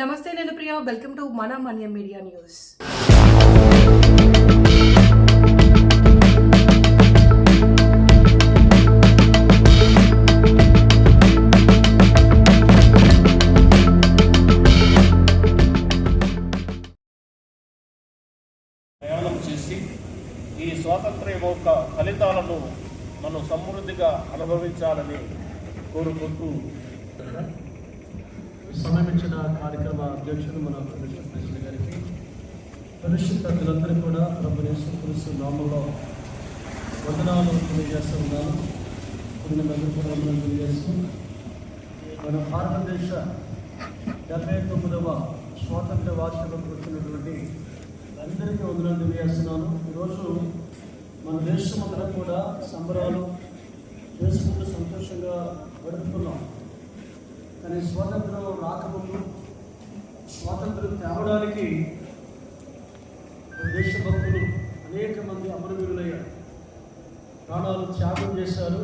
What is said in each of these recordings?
నమస్తే నేను Priya. Welcome to మన మన్యం మీడియా న్యూస్ ప్రయాణం చేసి ఈ స్వాతంత్ర్య యొక్క ఫలితాలను మనం సమృద్ధిగా అనుభవించాలని కోరుకుంటూ సమయం ఇచ్చిన కార్యక్రమ అధ్యక్షుడు మన పరిషత్ ప్రెసిడెంట్ గారికి పరిషత్ పెద్దలందరూ కూడా ప్రభు యేసుక్రీస్తు నామంలో వందనాలు తెలియజేస్తూ ఉన్నాను. కొన్ని మంది కూడా వందనాలు తెలియజేస్తూ మన భారతదేశ డెబ్బై తొమ్మిదవ స్వాతంత్ర వార్షికం వచ్చినటువంటి అందరికీ వందనాలు తెలియజేస్తున్నాను. ఈరోజు మన దేశం అందరం కూడా సంబరాలు చేసుకుంటూ సంతోషంగా గడుపుతున్నాం. కానీ స్వాతంత్రం రాకముందు స్వాతంత్రం తేవడానికి దేశభక్తులు అనేక మంది అమరవీరులయ్యారు. ప్రాణాలు త్యాగం చేశారు.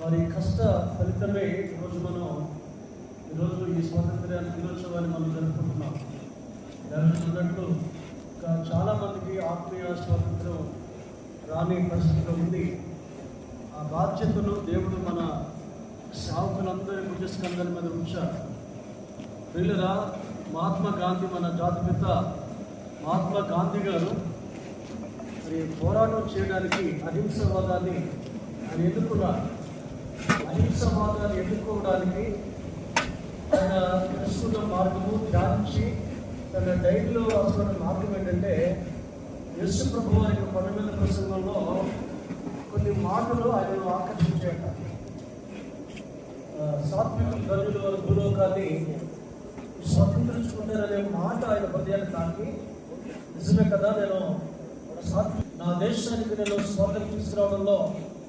వారి కష్ట ఫలితమే ఈరోజు మనం ఈరోజు ఈ స్వాతంత్ర దినోత్సవాన్ని మనం జరుపుకుంటున్నాం. దాన్ని చూసినట్లు ఇంకా చాలామందికి ఆత్మీయ స్వాతంత్రం రాని పరిస్థితిలో ఉంది. ఆ బాధ్యతను దేవుడు మన సేవకులందరి భుజస్కంధాల మీద ఉంచారు. పిల్లరా మహాత్మా గాంధీ మన జాతిపిత మహాత్మా గాంధీ గారు మరి పోరాటం చేయడానికి అహింసవాదాన్ని ఆయన ఎదుర్కొన్నారు. అహింసవాదాన్ని ఎదుర్కోవడానికి ఆయన తెలుసుకున్న మార్గము ధ్యానించి తన డైరీలో రాసుకున్న మార్గం ఏంటంటే యేసు ప్రభు వారి యొక్క కొండ మీద ప్రసంగంలో కొన్ని మాటలు ఆయనను ఆకర్షించాయట. సాత్విక ధనులు వారి భూలోకాన్ని స్వతంత్రించుకుంటారనే మాట ఆయన హృదయాన్ని తాకి నిజమే కదా నేను సాత్వి నా దేశానికి నేను స్వాతంత్రం తీసుకురావడంలో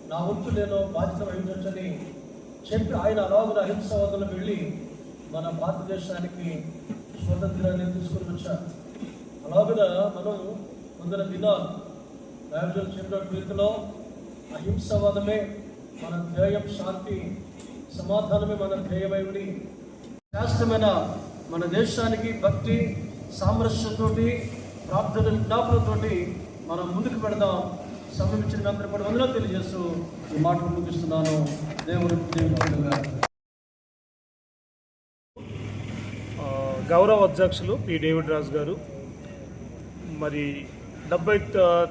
నా వంతు నేను బాధ్యత వహించవచ్చని చెప్పి ఆయన అలాగున అహింసవాదంలో వెళ్ళి మన భారతదేశానికి స్వతంత్రాన్ని తీసుకుని వచ్చారు. అలాగున మనం వందల దినాలు దైవజనులు చెప్పిన రీతిలో అహింసవాదమే మన ధ్యేయం శాంతి సమాధానమే మన ధ్యేయమై ఉండి శాస్త్రమైన మన దేశానికి భక్తి సామరస్యతోటి ప్రార్థన విజ్ఞాపనతోటి మనం ముందుకు పెడదాం. సమయం అందరూ కూడా వందలో తెలియజేస్తూ ఈ మాటలు ముగిస్తున్నాను. దేవుడు గౌరవ అధ్యక్షులు పి. డేవిడ్ రాజు గారు మరి డెబ్బై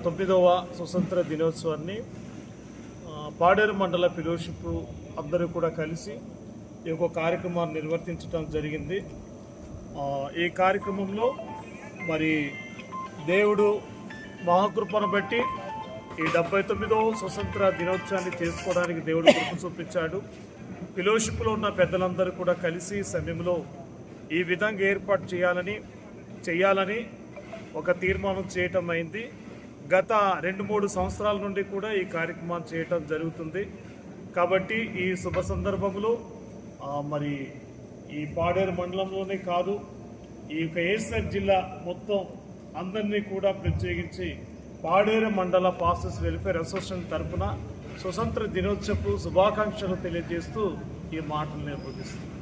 తొమ్మిదవ స్వతంత్ర దినోత్సవాన్ని పాడేరు మండల ఫెలోషిప్ అందరూ కూడా కలిసి ఈ యొక్క కార్యక్రమాన్ని నిర్వర్తించడం జరిగింది. ఈ కార్యక్రమంలో మరి దేవుడు మహాకృపను బట్టి ఈ డెబ్బై తొమ్మిదవ స్వతంత్ర దినోత్సవాన్ని చేసుకోవడానికి దేవుడు కృప చూపించాడు. ఫిలోషిప్లో ఉన్న పెద్దలందరూ కూడా కలిసి సమయంలో ఈ విధంగా ఏర్పాటు చేయాలని చేయాలని ఒక తీర్మానం చేయటం అయింది. గత రెండు మూడు సంవత్సరాల నుండి కూడా ఈ కార్యక్రమాన్ని చేయటం జరుగుతుంది. కాబట్టి ఈ శుభ సందర్భంలో మరి ఈ పాడేరు మండలంలోనే కాదు ఈ యొక్క ఏసర్ జిల్లా మొత్తం అందరినీ కూడా ప్రత్యేకించి పాడేరు మండల పాసెస్ వెల్ఫేర్ అసోసియేషన్ తరఫున స్వతంత్ర దినోత్సవపు శుభాకాంక్షలు తెలియజేస్తూ ఈ మాటలు నిర్వహిస్తుంది